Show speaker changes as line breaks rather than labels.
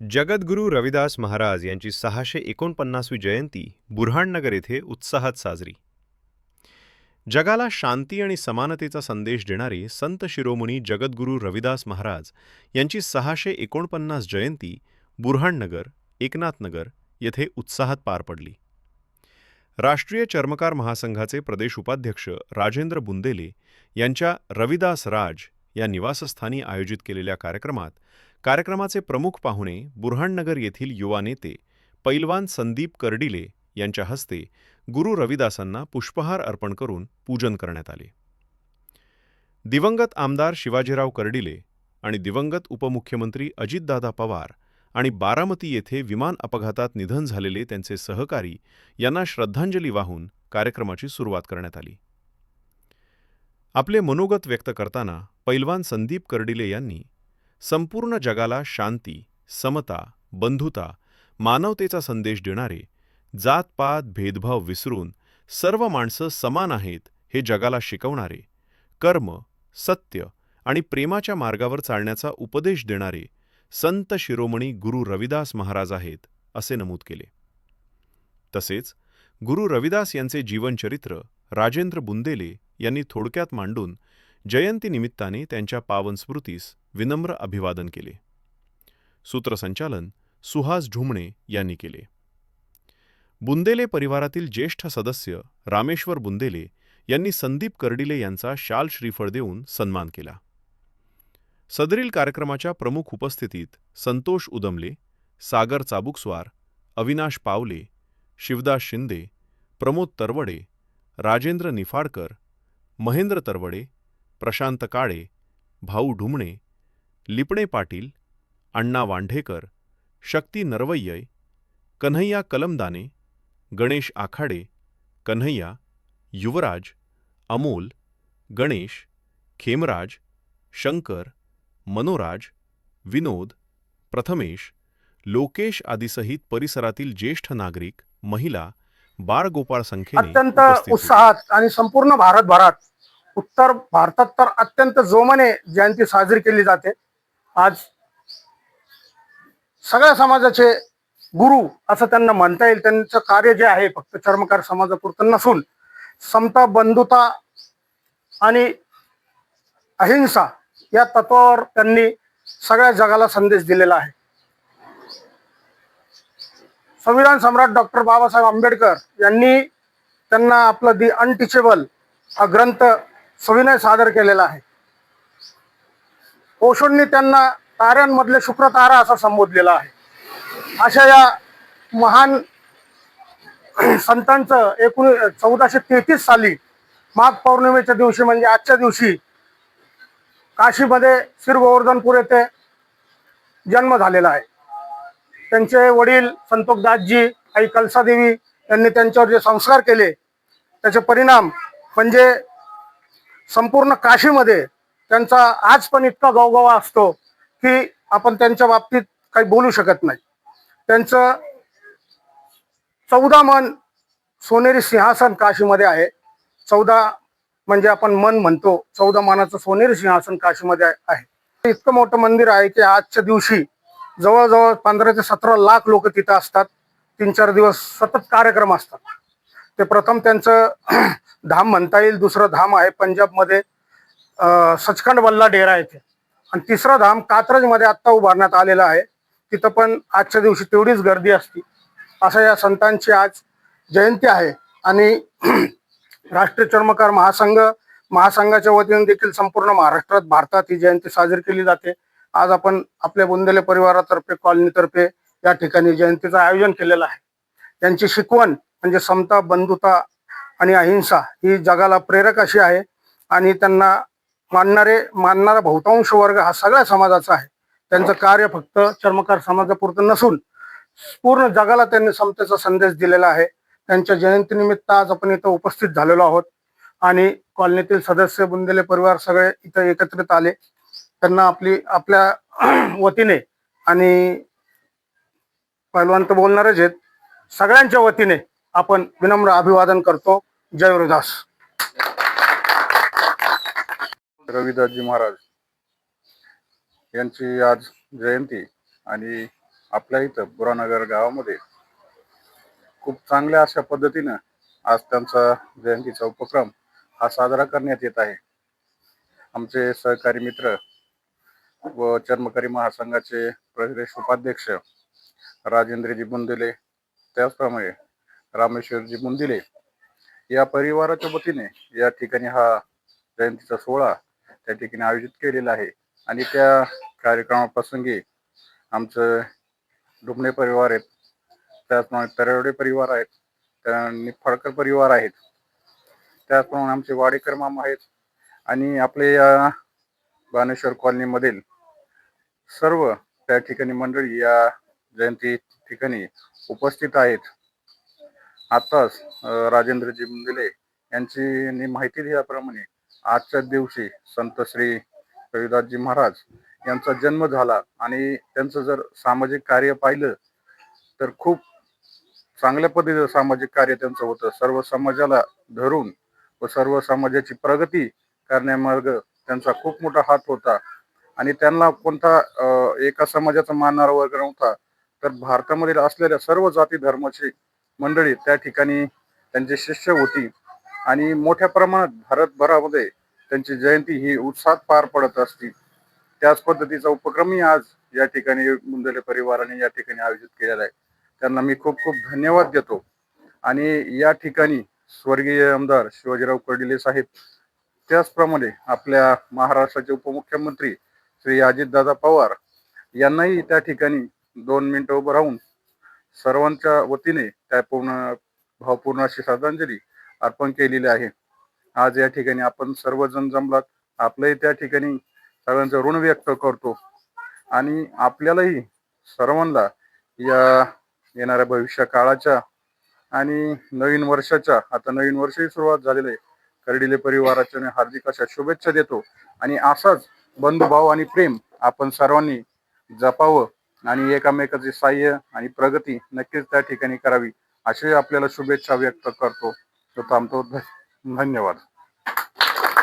जगद्गुरू रविदास महाराज यांची सहाशे एकोणपन्नासवी जयंती बुरहाणनगर येथे उत्साहात साजरी. जगाला शांती आणि समानतेचा संदेश देणारे संत शिरोमणी जगद्गुरू रविदास महाराज यांची सहाशे एकोणपन्नास जयंती बुरहाणनगर एकनाथनगर येथे उत्साहात पार पडली. राष्ट्रीय चर्मकार महासंघाचे प्रदेश उपाध्यक्ष राजेंद्र बुंदेले यांच्या रविदास राज या निवासस्थानी आयोजित केलेल्या कार्यक्रमात कार्यक्रमाचे प्रमुख पाहुणे बुरहाणनगर येथील युवा नेते पैलवान संदीप कर्डिले यांच्या हस्ते गुरु रविदासांना पुष्पहार अर्पण करून पूजन करण्यात आले. दिवंगत आमदार शिवाजीराव कर्डिले आणि दिवंगत उपमुख्यमंत्री अजितदादा पवार आणि बारामती येथे विमान अपघातात निधन झालेले त्यांचे सहकारी यांना श्रद्धांजली वाहून कार्यक्रमाची सुरुवात करण्यात आली. आपले मनोगत व्यक्त करताना पैलवान संदीप कर्डिले यांनी संपूर्ण जगाला शांती समता बंधुता मानवतेचा संदेश देणारे जातपात भेदभाव विसरून सर्व माणसं समान आहेत हे जगाला शिकवणारे कर्म सत्य आणि प्रेमाच्या मार्गावर चालण्याचा उपदेश देणारे संत शिरोमणी गुरु रविदास महाराज आहेत असे नमूद केले. तसेच गुरु रविदास यांचे जीवनचरित्र राजेंद्र बुंदेले यांनी थोडक्यात मांडून जयंतीनिमित्ताने त्यांच्या पावन स्मृतीस विनम्र अभिवादन केले. सूत्रसंचालन सुहास ढुमणे यांनी केले. बुंदेले परिवारातील ज्येष्ठ सदस्य रामेश्वर बुंदेले यांनी संदीप कर्डिले यांचा शाल श्रीफळ देऊन सन्मान केला. सदरील कार्यक्रमाच्या प्रमुख उपस्थितीत संतोष उदमले सागर चाबुकस्वार अविनाश पावले शिवदास शिंदे प्रमोद तरवडे राजेंद्र निफाडकर महेंद्र तरवडे प्रशांत काळे भाऊ ढुमणे लिपणे पाटील अण्णा वांढेकर शक्ती नरवय्यय कन्हैया कलमदाने गणेश आखाडे कन्हैया युवराज अमोल गणेश खेमराज शंकर मनोराज विनोद प्रथमेश लोकेश आदीसहित परिसरातील ज्येष्ठ नागरिक महिला बाळगोपाळ संख्येने
अत्यंत
उपस्थित होते.
उत्साहात आणि संपूर्ण भारतभरात उत्तर भारतात तर अत्यंत जोमाने जयंती साजरी केली जाते. आज सगळ्या समाजाचे गुरु असं त्यांना म्हणता येईल. त्यांचं कार्य जे आहे फक्त चर्मकार समाजापुरतं नसून समता बंधुता आणि अहिंसा या तत्वावर त्यांनी सगळ्या जगाला संदेश दिलेला आहे. संविधान सम्राट डॉक्टर बाबासाहेब आंबेडकर यांनी त्यांना आपलं दी अनटिचेबल हा ग्रंथ सविनय सादर केलेला आहे. ओशोंनी त्यांना ताऱ्यांमधले शुक्रतारा असा संबोधलेला आहे. अशा या महान संतांचं एकूण चौदाशे तेहतीस साली माघ पौर्णिमेच्या दिवशी म्हणजे आजच्या दिवशी काशीमध्ये श्री गोवर्धनपूर येथे जन्म झालेला आहे. त्यांचे वडील संतोषदासजी आई कलसादेवी यांनी त्यांच्यावर जे संस्कार केले त्याचे परिणाम म्हणजे संपूर्ण काशीमध्ये त्यांचा आज पण इतका गवगवा असतो की आपण त्यांच्या बाबतीत काही बोलू शकत नाही. त्यांचं चौदा मन सोनेरी सिंहासन काशीमध्ये आहे. चौदा म्हणजे आपण मन म्हणतो चौदा मानाचं सोनेरी सिंहासन काशीमध्ये आहे. इतकं मोठं मंदिर आहे की आजच्या दिवशी जवळजवळ पंधरा ते सतरा लाख लोक तिथं असतात. तीन चार दिवस सतत कार्यक्रम असतात. ते प्रथम त्यांचं धाम म्हणता येईल. दुसरं धाम आहे पंजाबमध्ये सचखंड वल्ला डेरा येथे. आणि तिसरं धाम कात्रजमध्ये आत्ता उभारण्यात आलेलं आहे. तिथं पण आजच्या दिवशी तेवढीच गर्दी असते. असं या संतांची आज जयंती आहे. आणि राष्ट्रीय चर्मकार महासंघ महासंघाच्या वतीने देखील संपूर्ण महाराष्ट्रात भारतात ही जयंती साजरी केली जाते. आज आपण आपल्या बुंदेले परिवारातर्फे कॉलनीतर्फे या ठिकाणी जयंतीचं आयोजन केलेलं आहे. त्यांची शिकवण म्हणजे समता बंधुता आणि अहिंसा ही जगाला प्रेरक अशी आहे आणि त्यांना मानणारे मानणारा बहुतांश वर्ग हा सगळ्या समाजाचा आहे. त्यांचं कार्य फक्त चर्मकार समाजापुरतं नसून पूर्ण जगाला त्यांनी समतेचा संदेश दिलेला आहे. त्यांच्या जयंतीनिमित्त आज आपण इथं उपस्थित झालेलो आहोत आणि कॉलनीतील सदस्य बुंदेले परिवार सगळे इथं एकत्रित आले. त्यांना आपली आपल्या वतीने आणि पहिलवान तर बोलणारच आहेत. सगळ्यांच्या वतीने आपण विनम्र अभिवादन करतो. जय गुरुदास.
रविदासजी महाराज यांची आज जयंती आणि आपल्या इथं बुरानगर गावामध्ये खूप चांगल्या अशा पद्धतीनं आज त्यांचा जयंतीचा उपक्रम हा साजरा करण्यात येत आहे. आमचे सहकारी मित्र व चर्मकारी महासंघाचे प्रदेश उपाध्यक्ष राजेंद्रजी बुंदिले. त्याचप्रमाणे रामेश्वरजी बुंदिले या परिवाराच्या वतीने या ठिकाणी हा जयंतीचा सोहळा त्या ठिकाणी आयोजित केलेला आहे. आणि त्या कार्यक्रमाप्रसंगी आमचं डुबणे परिवार आहेत. त्याचप्रमाणे तरवडे परिवार आहेत. त्या निफाडकर परिवार आहेत. त्याचप्रमाणे आमचे वाडेकर मामा आहेत. आणि आपले या बानेश्वर कॉलनीमधील सर्व त्या ठिकाणी मंडळी या जयंती ठिकाणी उपस्थित आहेत. आताच राजेंद्रजी मुंदिले यांची माहिती दिल्याप्रमाणे आजच्या दिवशी संत श्री रविदासजी महाराज यांचा जन्म झाला आणि त्यांचं जर सामाजिक कार्य पाहिलं तर खूप चांगल्या पद्धतीचं सामाजिक कार्य त्यांचं होतं. सर्व समाजाला धरून व सर्व समाजाची प्रगती करण्यामार्ग त्यांचा खूप मोठा हात होता. आणि त्यांना कोणता एका समाजाचा मानणारा वर्ग नव्हता. तर भारतामध्ये असलेल्या सर्व जाती धर्माची मंडळी त्या ठिकाणी त्यांचे शिष्य होती. आणि मोठ्या प्रमाणात भारतभरामध्ये त्यांची जयंती ही उत्साहात पार पडत असती. त्याच पद्धतीचा उपक्रमही आज या ठिकाणी मुंदले परिवाराने या ठिकाणी आयोजित केलेला आहे. त्यांना मी खूप खूप धन्यवाद देतो. आणि या ठिकाणी स्वर्गीय आमदार शिवाजीराव कर्डिले साहेब त्याचप्रमाणे आपल्या महाराष्ट्राचे उपमुख्यमंत्री श्री अजितदादा पवार यांनाही त्या ठिकाणी दोन मिनिटं उभं राहून सर्वांच्या वतीने त्या पूर्ण भावपूर्ण अशी श्रद्धांजली अर्पण केलेली आहे. आज या ठिकाणी आपण सर्वजण जमलात. आपलंही त्या ठिकाणी सगळ्यांचं ऋण व्यक्त करतो. आणि आपल्यालाही सर्वांना या येणाऱ्या भविष्य काळाच्या आणि नवीन वर्षाच्या आता नवीन वर्षही सुरुवात झालेली आहे. कर्डिले परिवाराच्या हार्दिक अशा शुभेच्छा देतो. आणि असाच बंधुभाव आणि प्रेम आपण सर्वांनी जपावं आणि एकामेकाचे साह्य आणि प्रगती नक्कीच त्या ठिकाणी करावी अशी आपल्याला शुभेच्छा व्यक्त करतो. तो थांबतो. धन्यवाद.